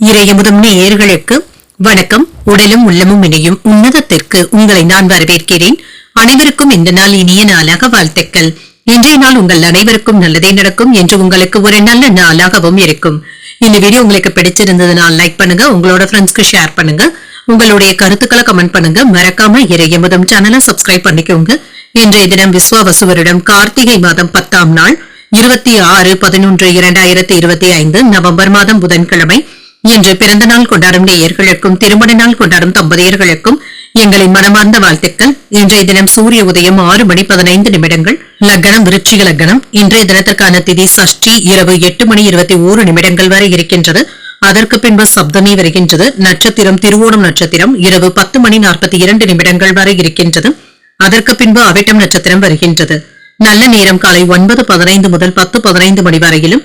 இறையமுதும் நேயர்களுக்கு வணக்கம். உடலும் உள்ளமும் இணையும் உன்னதத்திற்கு உங்களை நான் வரவேற்கிறேன். அனைவருக்கும் இந்த நாள் இனிய நாளாக வாழ்த்துக்கள். இன்றைய நாள் உங்கள் அனைவருக்கும் நல்லதே நடக்கும் என்று உங்களுக்கு ஒரு நல்ல நாளாகவும் இருக்கும். இந்த வீடியோ உங்களுக்கு பிடிச்சிருந்ததுன்னா லைக் பண்ணுங்க உங்களோட ஃப்ரெண்ட்ஸ்க்கு ஷேர் பண்ணுங்க. உங்களுடைய கருத்துக்களை கமெண்ட் பண்ணுங்க. மறக்காம இறையமுதம் சேனலை சப்ஸ்கிரைப் பண்ணிக்கோங்க. இன்றைய தினம் விஸ்வாவசு வருடம் கார்த்திகை மாதம் பத்தாம் நாள் இருபத்தி ஆறு பதினொன்று இரண்டாயிரத்தி இருபத்தி ஐந்து நவம்பர் மாதம் புதன்கிழமை இன்று பிறந்த நாள் கொண்டாடும் நேயர்களுக்கும் திருமண நாள் கொண்டாடும் தம்பதியர்களுக்கும் எங்களின் மனமார்ந்த வாழ்த்துக்கள். இன்றைய தினம் சூரிய உதயம் ஆறு மணி பதினைந்து நிமிடங்கள். லக்னம் விருட்சிக லக்னம். இன்றைய தினத்திற்கான திதி சஷ்டி இரவு எட்டு மணி இருபத்தி ஓரு நிமிடங்கள் வரை இருக்கின்றது. அதற்கு பின்பு சப்தமி வருகின்றது. நட்சத்திரம் திருவோணம் நட்சத்திரம் இரவு பத்து மணி நாற்பத்தி இரண்டு நிமிடங்கள் வரை இருக்கின்றது. அதற்கு பின்பு அவிட்டம் நட்சத்திரம் வருகின்றது. நல்ல நேரம் காலை ஒன்பது பதினைந்து முதல் பத்து பதினைந்து மணி வரையிலும்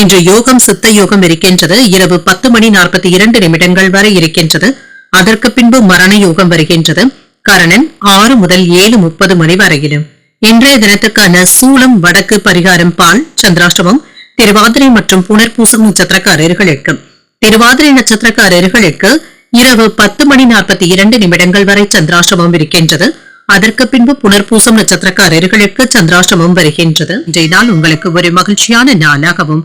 இன்று யோகம் சித்த யோகம் இருக்கின்றது. இரவு பத்து மணி நாற்பத்தி இரண்டு நிமிடங்கள் வரை இருக்கின்றது. அதற்கு பின்பு மரண யோகம் வருகின்றது. கரணன் ஆறு முதல் ஏழு முப்பது மணி வரையிலும். இன்றைய தினத்துக்கான சூளம் வடக்கு பரிகாரம் பால் சந்திராஷ்டமம் திருவாதிரை மற்றும் புனர்பூசம் நட்சத்திரக்காரர்களுக்கு. திருவாதிரை நட்சத்திரக்காரர்களுக்கு இரவு பத்து மணி நாற்பத்தி இரண்டு நிமிடங்கள் வரை சந்திராஷ்டமம் இருக்கின்றது. அதற்கு பின்பு புனர்பூசம் நட்சத்திரக்காரர்களுக்கு சந்திராஷ்டமம் வருகின்றது. இன்றைய நாள் உங்களுக்கு ஒரு மகிழ்ச்சியான நாளாகவும்